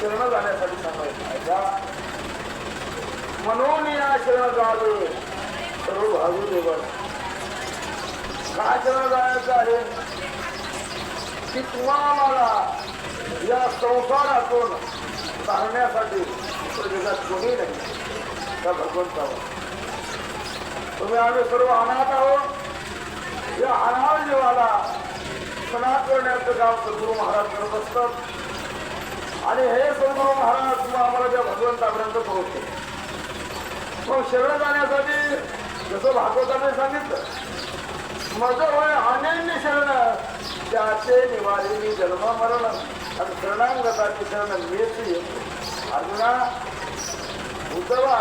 शरण जाण्यासाठी सांगायचं म्हणून या शरण जावे सर्व भावी देवन काय शरण जायचं आहे? की तुम्हाला या संसारातून सांगण्यासाठी जगात कोणी नाही त्या भगवंतावर. तुम्ही आम्ही सर्व अनाथ आहोत. या अनाथ जीवाला सनात करण्याचं काम सद्गुरू महाराज करत असतात. आणि हे सद्गुरू महाराज तुम्हाला आम्हाला त्या भगवंतापर्यंत पोहोचते मग शरण जाण्यासाठी जसं भागवताने सांगितलं माझं होय अनन्य शरण त्याचे निवारिणी जन्म मरण. आणि शरणांगताची शरण मीच अर्जुना उद्धवा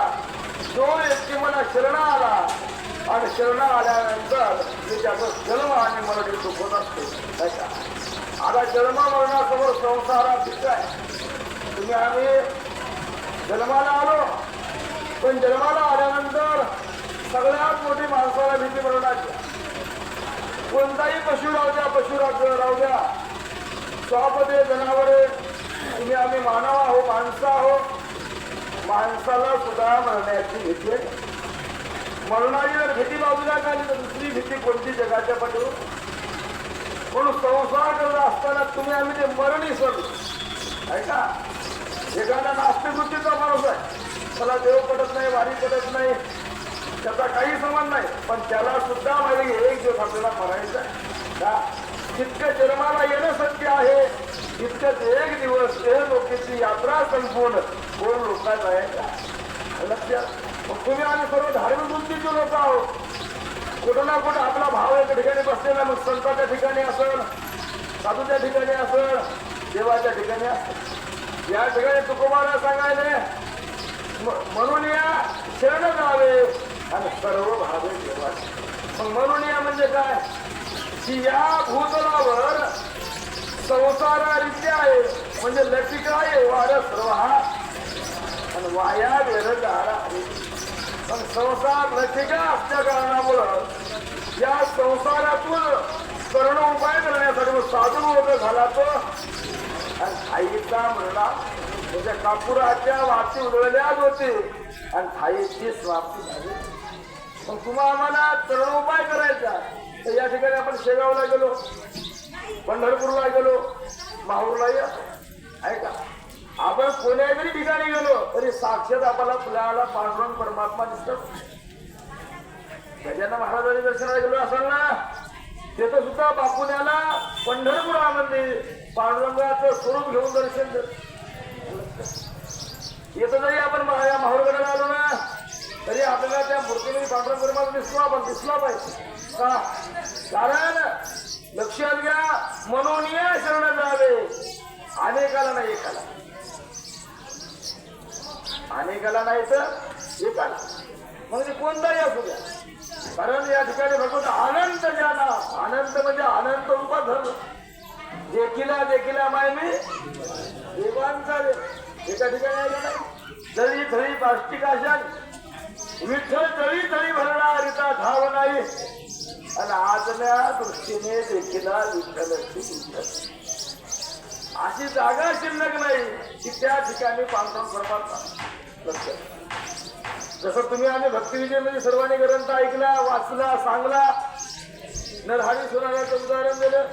जो व्यक्ती मला शरण आला आणि शरण आल्यानंतर मी त्याचा जन्म आणि मरण दुखत असते. नाही का? आता जन्म मरणासमोर संसारात भीती तुम्ही आम्ही जन्माला आलो पण जन्माला आल्यानंतर सगळ्यात मोठी माणसाला भीती बनवण्याची कोणताही पशु राहू द्या पशु राहू राहू द्या. स्वापदे जनावरे तुम्ही आम्ही मानव आहो माणसं आहो माणसाला सुद्धा मरण्याची भीती आहे. मरणाची जर भीती बाजूला काढली तर दुसरी भीती कोणती जगाच्या पटू म्हणून संसार करत असताना तुम्ही आम्ही ते मरणी विसरलो ऐका? एखादा नास्तिकृतीचा माणूस आहे. त्याला देव पडत नाही वारी पडत नाही. त्याचा काही संबंध नाही. पण त्याला सुद्धा माहिती एक दिवस आपल्याला मरायचं आहे. का? जितकं जन्माला येणं शक्य आहे तितकंच एक दिवस ते लोकेची यात्रा संपूर्ण कोण लोकांना आहे का? लक्षात. मग तुम्ही आम्ही सर्व धार्मिक वृत्तीचे लोक आहोत. कुठं ना कुठं आपला भाव एका ठिकाणी बसलेला मग संताच्या ठिकाणी असेल साधूच्या ठिकाणी असेल देवाच्या ठिकाणी असेल. या ठिकाणी तुकोबाला सांगायले म्हणून या शरण जावे आणि सर्व भावे देवाचे. मग म्हणून या म्हणजे काय? की या भूतलावर संसारारित्या आहे म्हणजे लसिका आहे वार सर्व हा आणि वाया वेरदारा आहे. पण संसार लटिका असल्या कारणामुळं या संसारातून कर्ण उपाय करण्यासाठी मग साधू वगैरे झाला तो आणि आईचा मरणा त्याच्या कापुराच्या वाची उधळल्याच होते आणि थाईची समाप्ती झाली. पण तुम्हा आम्हाला तरुण उपाय करायचा तर या ठिकाणी आपण शेगावला गेलो पंढरपूरला गेलो माहूरला ऐका आपण कोण्या जरी ठिकाणी गेलो. तरी साक्षात आपल्याला फुलाला पांडुरंग परमात्मा दिसतो. गजानन महाराजांनी दर्शनाला गेलो असाल ना तिथं सुद्धा बापुण्याला पंढरपुरामध्ये पांडुरंगाचं स्वरूप घेऊन दर्शन येत येतं जरी आपण या माहूरगडाला आलो ना तरी आपल्याला त्या मूर्तीने पांडुरंग परमात्मा दिसलो आपण दिसला पाहिजे. का? कारण लक्षात घ्या म्हणून या शरण जावे अनेकाला नाही एकाला. अनेकाला नाही तर एकाला म्हणजे कोणताही असू द्या. कारण या ठिकाणी भगवत आनंद ज्ञाना आनंद म्हणजे आनंद रूपात धर्म. देखीला देखीला माय मी देवांचा एका ठिकाणी आलं थळी प्लास्टिक आशान विठ्ठल तळी तळी भरणा रिता धाव नाही. आणि आजल्या दृष्टीने देखीला विठ्ठलाची अशी जागा शिल्लक नाही की त्या ठिकाणी पांढरा परमात्मा. जसं तुम्ही आम्ही भक्तिविजय म्हणजे सर्वांनी ग्रंथ ऐकला वाचला सांगला नरहारी सोनाराचं उदाहरण दिलं.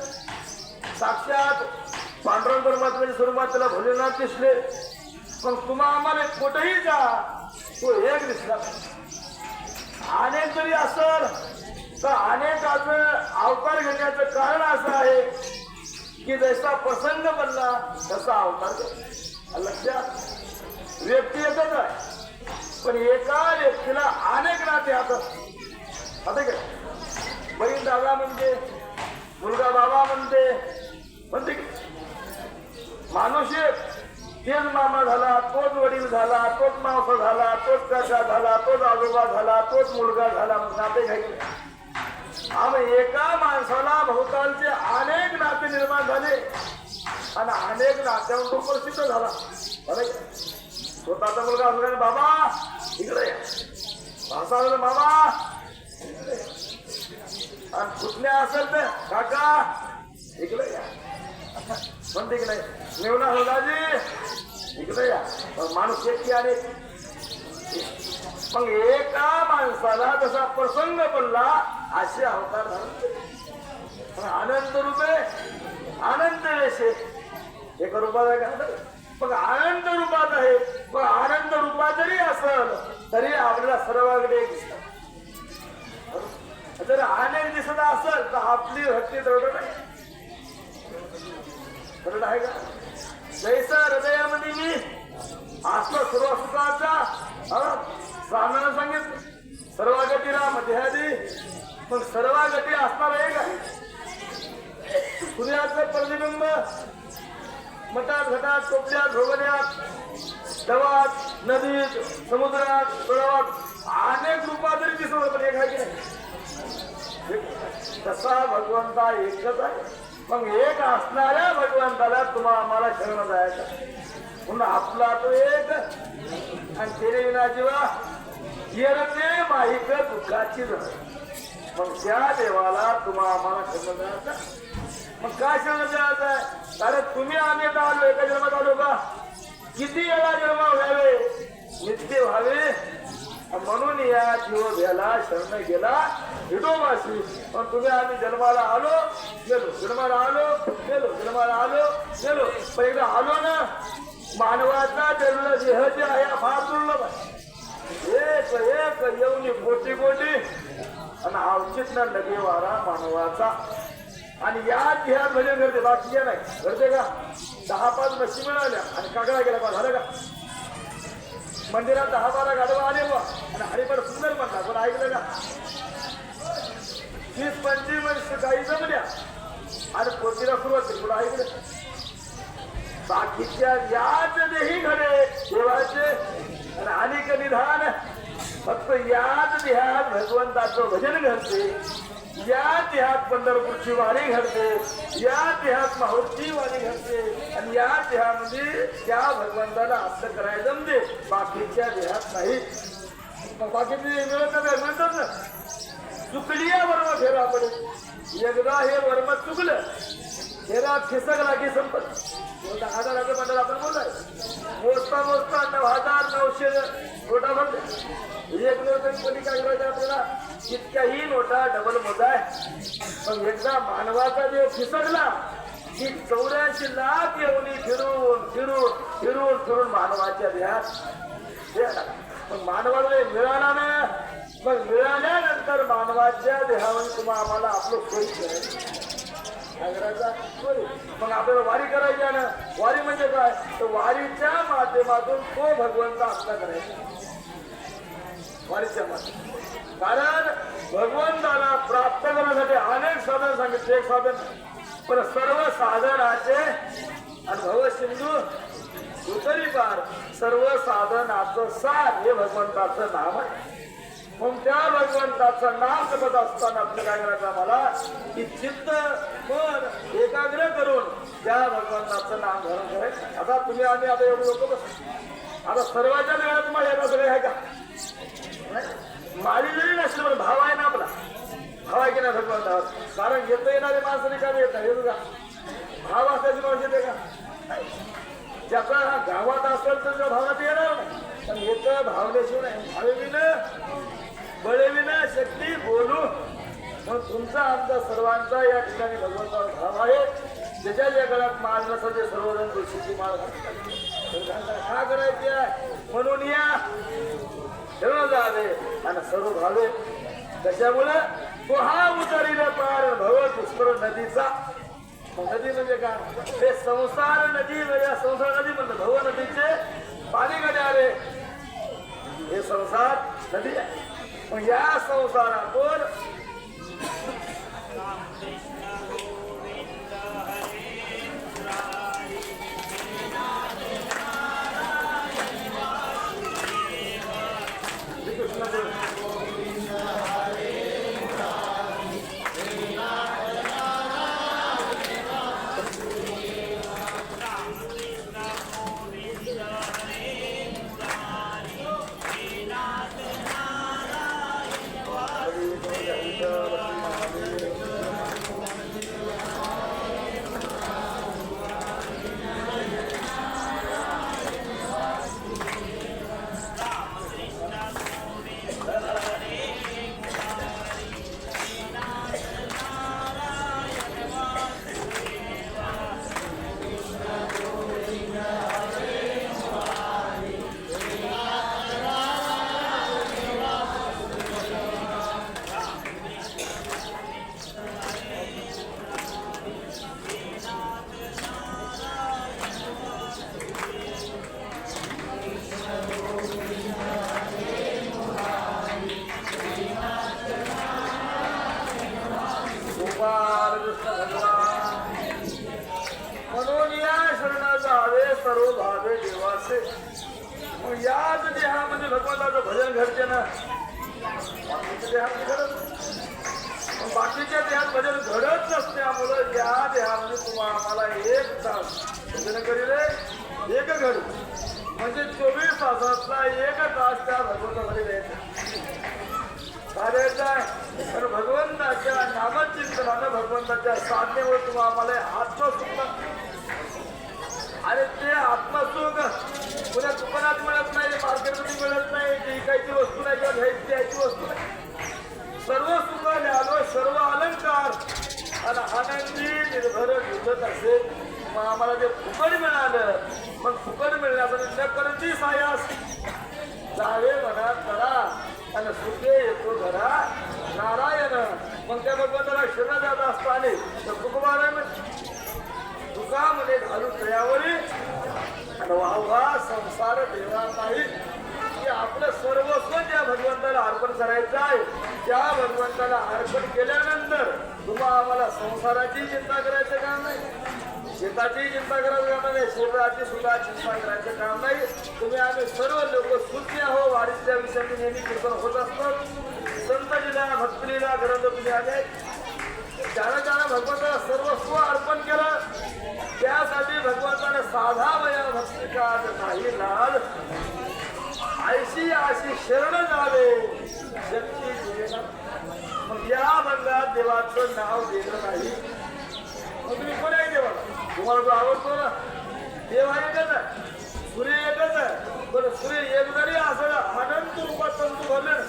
साक्षात पांडुरंग परमात्म्याच्या स्वरूपात त्याला भोलेनाथ दिसले. पण तुम्हा आम्हाला कुठेही जा तो एक दिसला अनेक जरी असल तर अनेकाचं अवतार घेण्याचं कारण असं आहे की जसा प्रसंग बनला तसा अवतार लक्षात? व्यक्ती येतच आहे पण एका व्यक्तीला अनेक नाते हातात आता काय बहीण दादा म्हणते मुलगा बाबा म्हणते म्हणते की माणूस एक. तेच मामा झाला तोच वडील झाला तोच मावसा झाला तोच कसा झाला तोच आजोबा झाला तोच मुलगा झाला मग नाते घ्यायचे. आम्ही एका माणसाला भोवतालचे अनेक नाते निर्माण झाले. आणि अनेक नात्यावर तो प्रसिद्ध झाला बरं स्वतःचा मुलगा असला ना बाबा इकडे या. भाषा असला, बाबा या. आणि कुठल्या असेल तर काका इकडे या. पण तिकडे नेवला मेवना दाजी इकडे या. माणूस एकटी आले मग एका माणसाला जसा प्रसंग पडला असे अवतार धारण आनंद रूपे आनंद वेशे एका रूपात काय मग आनंद रूपात आहे. मग आनंद रूपात जरी असल तरी आपल्याला सर्वांकडे दिसत. जर आनंद दिसत असल तर आपली हत्ती दरड नाही. दरड आहे का? जैसा हृदयामध्ये मी असलं सर्व सुखाचा स्वामीनं सांगितलं सर्वागतीला मध्यादी मग सर्वागती असणार आहे. का सूर्याचं प्रतिबिंब मठात घटात टोपल्यात भोगण्यात दवात नदीत समुद्रात तळावात अनेक रूपात जरी दिसत पण एक आहे की नाही? तसा भगवंता एकच आहे. मग एक असणाऱ्या भगवंताला तुम्हाला आम्हाला शरण जायचं म्हणून आपला तो एक. आणि तेरे विना जीवा येरते माहीत दुःखाची जण मग त्या देवाला तुम्हा आम्हाला शरण जायचं मग काय सांगायचं जायचं आहे तुम्ही आम्ही आता आलो एका जन्मात आलो का? किती वेळा जन्म व्हावे? नित्य व्हावे? म्हणून या जीव घ्यायला शरण गेला हिडोबाशी पण तुम्ही आम्ही जन्माला आलो गेलो. जन्माला आलो गेलो. जन्माला आलो गेलो. पण एकदा आलो ना मानवाचा जन्म देह जे आहे फार दुर्लभ आहे. एक एक येऊन कोटी कोटी आणि आवचित ना लगे वारा मानवाचा. आणि या ह्या भजन करते. बाकीच्या नाही घडते का? दहा पाच मच्छी मिळाल्या आणि कागळा गेला बा झालं का? मंदिरात दहा बारा गाडवा आले बा आणि हरिपाठ सुंदर म्हणला पण ऐकलं का? वीस पंचवीस वर्ष गाई जमल्या. आणि पोतीला सुरुवात केली. पुढे ऐकलं बाकीच्या याच देही घडे देवाचे. आणि अनेक निधान. फक्त याच देहात भगवंताचं भजन घडते. या देहात पंढरपूरची वारी घडते या देहात माहूरची वारी घडते आणि या देहामध्ये त्या भगवंताला असं करायला जमते. बाकीच्या देहात नाही. मग बाकीचे मिळत नाही म्हणतात ना चुकली या वर्म फेरा पडेल एकदा हे वर्म चुकलं फेरा खिसकला की संपत दहा हजाराचं मंडळ आपण बोलाय मोजता मोजता नऊ हजार नऊशे नोटा भरते एक नोट कोणी काय करायचं आपल्याला? जितक्याही नोटा डबल मोजाय पण एकदा मानवाचा जे फिसकला की चौऱ्याऐंशी लाख येऊन फिरून फिरून फिरून फिरून मानवाच्या देहात पण मानवाला मिळाला ना मग मिळाल्यानंतर मानवाच्या देहावर तुम्हाला आम्हाला आपलं सोयी काय करायचा मग आपल्याला वारी करायची आहे ना? वारी म्हणजे काय? तर वारीच्या माध्यमातून तो भगवंत आपला करायचा. वारीच्या माध्यमातून. कारण भगवंताला प्राप्त करण्यासाठी अनेक साधन सांगितले. एक साधन पण सर्व साधनाचे अनुभव सिंधू उतरी पार सर्व साधनाचं सार हे भगवंताचं नाम आहे. मग त्या भगवंताचं नाम जपत असताना आपलं काय करायचं आम्हाला की चित्त मन एकाग्र करून त्या भगवंताचं नाम धरून करायचं. आता तुम्ही आम्ही आता एवढे लोक बस. आता सर्वांच्या वेळा तुम्हाला येतात सगळे आहे का? नाही? माळी जरी नसली पण भाव आहे ना आपला. भाव आहे की नाही भगवंतावर? कारण येतं येणारे माणसं रिकामी येतात हे बघा. भाव असल्याची माणसं येते का? नाही. ज्याचा गावात असेल तर त्या भावात येणार नाही. पण येतं भावल्याशिवाय नाही. भावेविनं बळेविनं शक्ती बोलू. मग तुमचा आमचा सर्वांचा या ठिकाणी भगवंतावर भाव आहे. ज्याच्या ज्या गळ्यात माल नसेल ते सर्वजण तुळशीची माळ का करायची आहे? म्हणून या. ठेवलं जावे. आणि सर्व भावे. त्याच्यामुळे तो हा उतरील पार भव पुष्कर नदीचा. नदी म्हणजे काय? हे संसार नदी म्हणजे संसार नदी म्हणजे भव नदीचे पाणी कडे आले हे संसार नदी आहे. मग या संसारातून मग याच देहामध्ये भगवंताचं भजन घडते ना. बाकीच्या देहामध्ये घडत पण बाकीच्या देहात भजन घडत नसल्यामुळं या देहामध्ये तुम्हाला आम्हाला एक तास भजन करील एक घड. म्हणजे चोवीस तासातला एक तास त्या भगवंतामध्ये द्यायचा. कार्याचा आहे तर भगवंताच्या नामचिंतनानं भगवंताच्या साधनेवर तुम्हाला आम्हाला आत्मसुद्धा आणि ते आत्मसुख. पुन्हा दुकानात मिळत नाही मार्केटमध्ये मिळत नाही जी विकायची वस्तू नाही किंवा घ्यायची द्यायची वस्तू नाही. सर्व सुख आलो सर्व अलंकार. आणि आनंदी निर्भर दिसत असेल मग आम्हाला जे फुकट मिळालं मग फुकट मिळण्यासाठी न म्हणजे करती सायास. जावे म्हणा करा. आणि सुखे येतो घरा. नारायण. मग त्या भगवंताला शरण जात असताना तर तुकोबारायण तुकामध्ये घालून दयावरी वाहवा संसार देवा नाही की आपलं सर्वस्व त्या भगवंताला अर्पण करायचं आहे. त्या भगवंताला अर्पण केल्यानंतर तुम्हा आम्हाला संसाराची चिंता करायचं काम नाही. शेताची चिंता करायचं काम नाही. शरीराची सुद्धा चिंता करायचं काम नाही. तुम्ही आम्ही सर्व लोक सुखी आहो वाढीच्या विषयाने नेहमी कीर्तन होत असतात संत लिला भक्तीला ग्रंथ तुम्ही आले ज्याला ज्याला भगवंताला सर्वस्व अर्पण केलं त्यासाठी भगवंताने साधा वया भक्तिका नाही लाल ऐशी अशी शरण जावे शक्ती मग या बंगात देवाचं नाव देणं नाही. मग तुम्ही कोण आहे देवा तुम्हाला तो आवडतो ना? देव आहे एकच आहे. सूर्य एकच आहे. पण सूर्य एक जरी असं अनंत रूपात तंतू भरले ना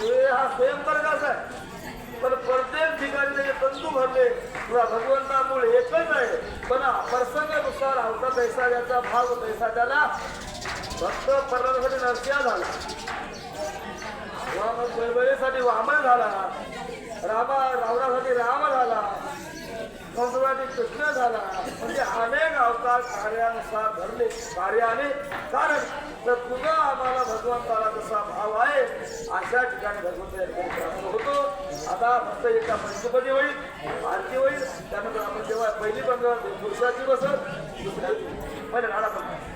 सूर्य हा स्वयंप्रकाश आहे. पण प्रत्येक ठिकाणी त्याचे तंतू भरले. किंवा भगवंतामुळे एकच आहे. पण प्रसंगानुसार आवता पैसा त्याचा भाग पैसा त्याला भक्त पर्वतासाठी नसत्या झाला. वामन वामन झाला. रामा रावणासाठी राम झाला. कंसासाठी कृष्ण झाला. म्हणजे अनेक अवतार कार्यानुसार धरले. कार्याने कारण तर तुझा आम्हाला भगवंताला कसा भाव आहे अशा ठिकाणी भगवंत होतो. आता फक्त एका पंचपदी होईल. आरती होईल. त्यानंतर आपण जेव्हा पहिली पंधरा पुरुषाची बसत दुसऱ्या पहिले राणा पण